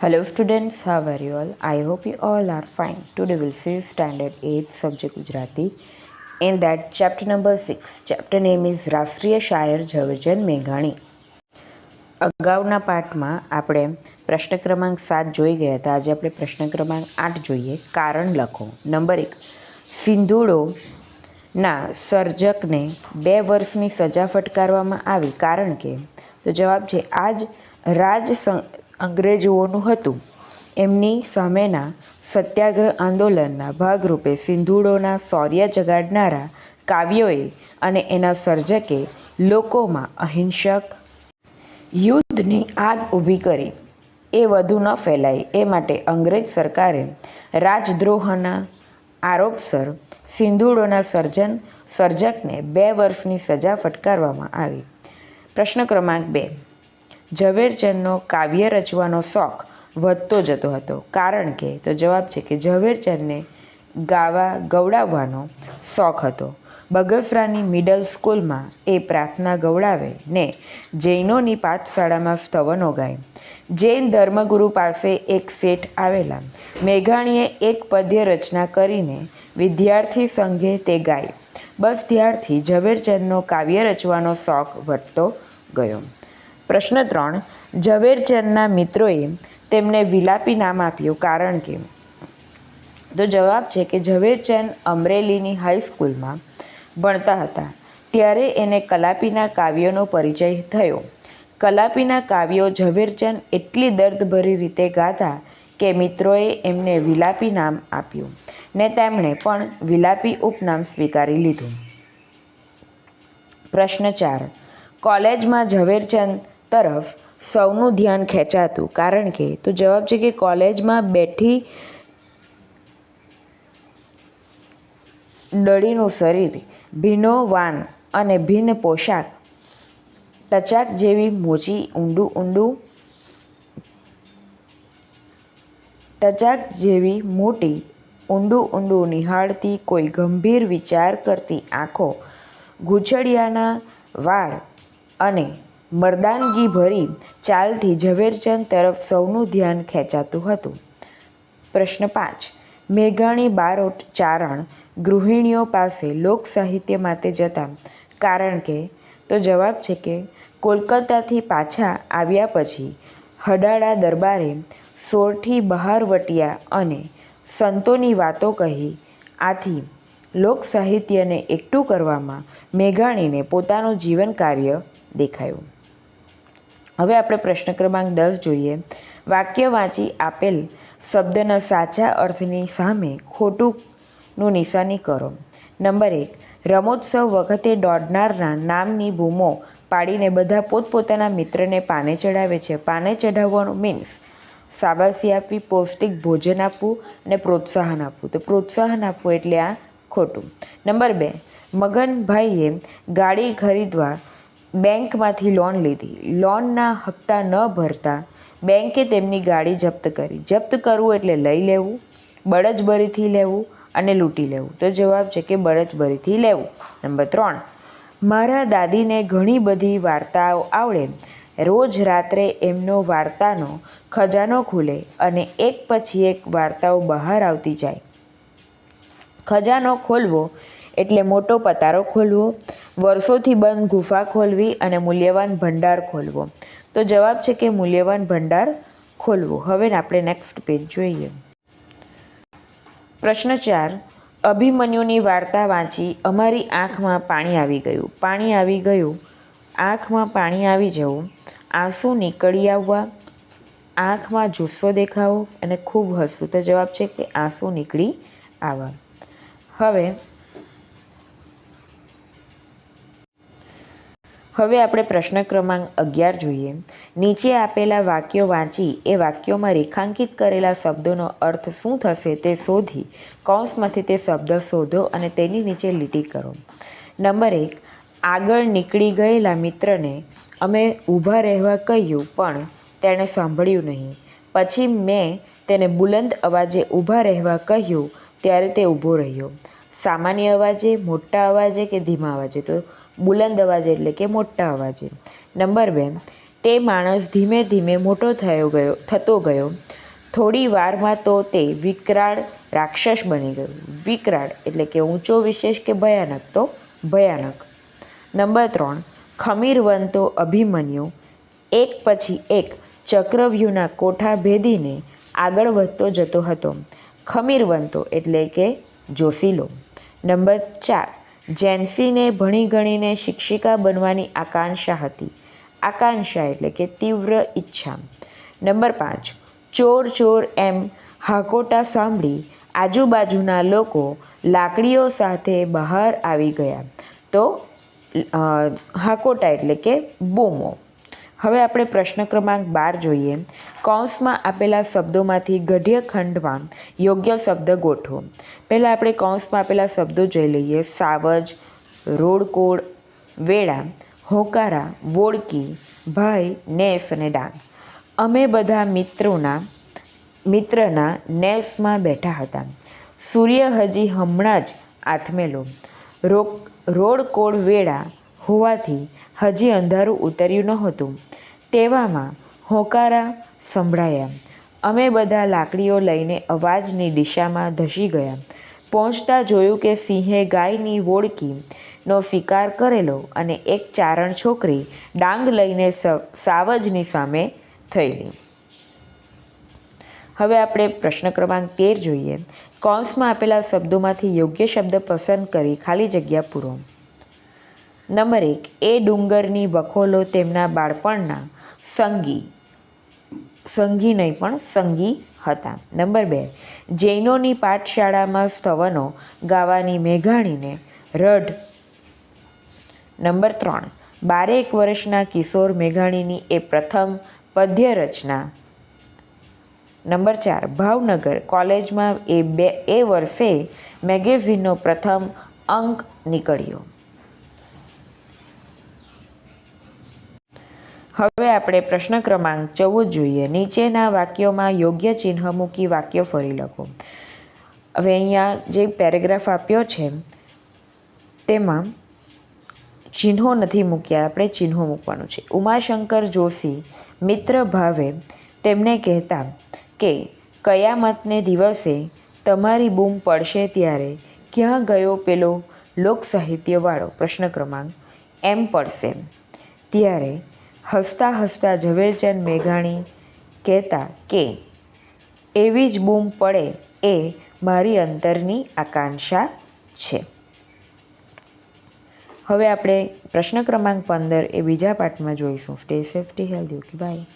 Hello students, how are you all? I hope you all are fine. Today we'll see standard 8 subject Gujarati. In that chapter number 6, chapter name is રાષ્ટ્રીય શાયર ઝવેરચંદ મેઘાણી અગાઉના પાઠમાં આપણે પ્રશ્ન ક્રમાંક સાત જોઈ ગયા હતા આજે આપણે પ્રશ્ન ક્રમાંક આઠ જોઈએ કારણ લખો નંબર એક સિંધુડોના સર્જકને બે વર્ષની સજા ફટકારવામાં આવી કારણ કે તો જવાબ છે આજ રાજ અંગ્રેજોનું હતું. એમની સામેના સત્યાગ્રહ આંદોલનના ભાગરૂપે સિંધુડોના શૌર્ય જગાડનારા કાવ્યોએ અને એના સર્જકે લોકોમાં અહિંસક યુદ્ધની આગ ઊભી કરી. એ વધુ ન ફેલાય એ માટે અંગ્રેજ સરકારે રાજદ્રોહના આરોપસર સિંધુડોના સર્જન સર્જકને બે વર્ષની સજા ફટકારવામાં આવી. પ્રશ્ન ક્રમાંક બે. ઝવેરચંદનો કાવ્ય રચવાનો શોખ વધતો જતો હતો. કારણ કે, તો જવાબ છે કે ઝવેરચંદને ગાવા, ગવડાવવાનો શોખ હતો. બગસરાની મિડલ સ્કૂલમાં એ પ્રાર્થના ગવડાવે ને જૈનોની પાઠશાળામાં સ્તવનો ગાય. જૈન ધર્મગુરુ પાસે એક શેઠ આવેલા. મેઘાણીએ એક પદ્ય રચના કરીને વિદ્યાર્થી સંઘે તે ગાય. બસ ત્યારથી ઝવેરચંદનો કાવ્ય રચવાનો શોખ વધતો ગયો. પ્રશ્ન ત્રણ ઝવેરચંદના મિત્રોએ તેમને વિલાપી નામ આપ્યું કારણ કે, તો જવાબ છે કે ઝવેરચંદ અમરેલીની હાઈસ્કૂલમાં ભણતા હતા. ત્યારે એને કલાપીના કાવ્યોનો પરિચય થયો. કલાપીના કાવ્યો ઝવેરચંદ એટલી દર્દભરી રીતે ગાતા કે મિત્રોએ એમને વિલાપી નામ આપ્યું. ને તેમણે પણ વિલાપી ઉપનામ સ્વીકારી લીધું. પ્રશ્ન ચાર, કોલેજમાં ઝવેરચંદ તરફ સૌનું ધ્યાન ખેંચાતું. કારણ કે, તો જવાબ છે કે કોલેજમાં બેઠી ડળીનું શરીર, ભીનો વાન અને ભિન્ન પોશાક, ટચાક જેવી મોચી, ઊંડું ઊંડું, ટચાક જેવી મોટી, ઊંડું ઊંડું નિહાળતી કોઈ ગંભીર વિચાર કરતી આંખો, ગુછડિયાના વાળ અને મર્દાનગી ભરી ચાલથી ઝવેરચંદ તરફ સૌનું ધ્યાન ખેંચાતું હતું. પ્રશ્ન પાંચ. મેઘાણી બારોટ ચારણ ગૃહિણીઓ પાસે લોક સાહિત્ય માટે જતા, કારણ કે, તો જવાબ છે કે, કોલકાતાથી પાછા આવ્યા પછી હડાળા દરબારે સોરઠી બહારવટિયા અને સંતોની વાતો કહી, આથી લોક સાહિત્યને એકઠું કરવામાં મેઘાણીને પોતાનું જીવન કાર્ય દેખાયું. હવે આપણે પ્રશ્ન ક્રમાંક દસ જોઈએ. વાક્ય વાંચી આપેલ શબ્દના સાચા અર્થની સામે ખોટુંનું નિશાની કરો. નંબર એક, રમોત્સવ વખતે દોડનારના નામની બૂમો પાડીને બધા પોતપોતાના મિત્રને પાને ચડાવે છે. પાને ચઢાવવાનું મીન્સ શાબાશી આપવી, પૌષ્ટિક ભોજન આપવું અને પ્રોત્સાહન આપવું. તો પ્રોત્સાહન આપવું એટલે આ ખોટું. નંબર બે, મગનભાઈએ ગાડી ખરીદવા બેંકમાંથી લોન લીધી. લોનના હપ્તા ન ભરતા બેંકે તેમની ગાડી જપ્ત કરી. જપ્ત કરવું એટલે લઈ લેવું, બળજબરીથી લેવું અને લૂંટી લેવું. તો જવાબ છે કે બળજબરીથી લેવું. નંબર ત્રણ. મારા દાદીને ઘણી બધી વાર્તાઓ આવડે. રોજ રાત્રે એમનો વાર્તાનો ખજાનો ખુલે અને એક પછી એક વાર્તાઓ બહાર આવતી જાય. ખજાનો ખોલવો એટલે મોટો પતારો ખોલવો, વર્ષોથી બંધ ગુફા ખોલવી અને મૂલ્યવાન ભંડાર ખોલવો. તો જવાબ છે કે મૂલ્યવાન ભંડાર ખોલવો. હવે આપણે નેક્સ્ટ પેજ જોઈએ. પ્રશ્ન ચાર, અભિમન્યુની વાર્તા વાંચી અમારી આંખમાં પાણી આવી ગયું. પાણી આવી ગયું. આંખમાં પાણી આવી જવું. આંસુ નીકળી આવવા. આંખમાં જુસ્સો દેખાવો અને ખૂબ હસવું. તો જવાબ છે કે આંસુ નીકળી આવવા. હવે હવે આપણે પ્રશ્ન ક્રમાંક અગિયાર જોઈએ. નીચે આપેલા વાક્યો વાંચી, એ વાક્યોમાં રેખાંકિત કરેલા શબ્દોનો અર્થ શું થશે તે શોધી, કૌંસમાંથી તે શબ્દ શોધો અને તેની નીચે લીટી કરો. નંબર એક, આગળ નીકળી ગયેલા મિત્રને અમે ઊભા રહેવા કહ્યું, પણ તેણે સાંભળ્યું નહીં. પછી મેં તેને બુલંદ અવાજે ઊભા રહેવા કહ્યું, ત્યારે તે ઊભો રહ્યો. સામાન્ય અવાજે, મોટા અવાજે કે ધીમા અવાજે? તો બુલંદ અવાજે એટલે કે મોટા અવાજે. નંબર બે, તે માણસ ધીમે ધીમે મોટો થયો ગયો, થતો ગયો. થોડી વારમાં તો તે વિકરાળ રાક્ષસ બની ગયો. વિકરાળ એટલે કે ઊંચો વિશેષ કે ભયાનક તો ભયાનક. નંબર ત્રણ ખમીરવંતો અભિમન્યુ. એક પછી એક ચક્રવ્યૂહના કોઠા ભેદીને આગળ વધતો જતો હતો. ખમીરવંતો એટલે કે જોશીલો. નંબર ચાર જેન્સીને ભણી ગણીને શિક્ષિકા બનવાની આકાંક્ષા હતી. આકાંક્ષા એટલે કે તીવ્ર ઈચ્છા. નંબર પાંચ. ચોર ચોર એમ હાકોટા સાંભળી આજુબાજુના લોકો લાકડીઓ સાથે બહાર આવી ગયા. તો હાકોટા એટલે કે બૂમો. હવે આપણે પ્રશ્ન ક્રમાંક બાર જોઈએ. કૌંસમાં આપેલા શબ્દોમાંથી ગઢ્ય ખંડમાં યોગ્ય શબ્દ ગોઠવો. પહેલાં આપણે કૌંસમાં આપેલા શબ્દો જોઈ લઈએ. સાવજ, રોડકોડ વેળા હોકારા, વોડકી ભાઈ નેસ અને ડાંગ અમે બધા મિત્રોના, મિત્રના નેસમાં બેઠા હતા. સૂર્ય હજી હમણાં જ આથમેલો. રો રોડ કોડ વેળા હોવાથી હજી અંધારું ઉતર્યું નહોતું. તેવામાં હોકારા સંભળાયા. અમે બધા લાકડીઓ લઈને અવાજની દિશામાં ધસી ગયા. પહોંચતા જોયું કે સિંહે ગાયની વોળકી નો શિકાર કરેલો અને એક ચારણ છોકરી ડાંગ લઈને સાવજની સામે થયેલી. હવે આપણે પ્રશ્ન ક્રમાંક તેર જોઈએ. કૌંસમાં આપેલા શબ્દોમાંથી યોગ્ય શબ્દ પસંદ કરી ખાલી જગ્યા પૂરો. નંબર એક, એ ડુંગરની વખોલો તેમના બાળપણના સંગી સંગી નહીં પણ સંગી હતા. નંબર બે, જૈનોની પાઠશાળામાં સ્તવનો ગાવાની મેઘાણીને રઢ. નંબર ત્રણ, બારેક વર્ષના કિશોર મેઘાણીની એ પ્રથમ પદ્ય રચના નંબર ચાર, ભાવનગર કોલેજમાં એ બે, એ વર્ષે મેગેઝિનનો પ્રથમ અંક નીકળ્યો. હવે આપણે પ્રશ્ન ક્રમાંક ચૌદ જોઈએ. નીચેના વાક્યોમાં યોગ્ય ચિહ્ન મૂકી વાક્યો ફરી લખો. હવે અહીંયા જે પેરેગ્રાફ આપ્યો છે, તેમાં ચિહ્નો નથી મૂક્યા, આપણે ચિહ્નો મૂકવાનું છે. ઉમાશંકર જોશી મિત્ર ભાવે તેમને કહેતા કે કયામતને દિવસે તમારી બૂમ પડશે ત્યારે ક્યાં ગયો પેલો લોક સાહિત્યવાળો પ્રશ્ન ક્રમાંક એમ પડશે. ત્યારે હસતા હસતા ઝવેરચંદ મેઘાણી કહેતા કે, એવી જ બૂમ પડે એ મારી અંતરની આકાંક્ષા છે. હવે આપણે પ્રશ્ન ક્રમાંક પંદર એ બીજા પાઠમાં જોઈશું. Stay safety healthy by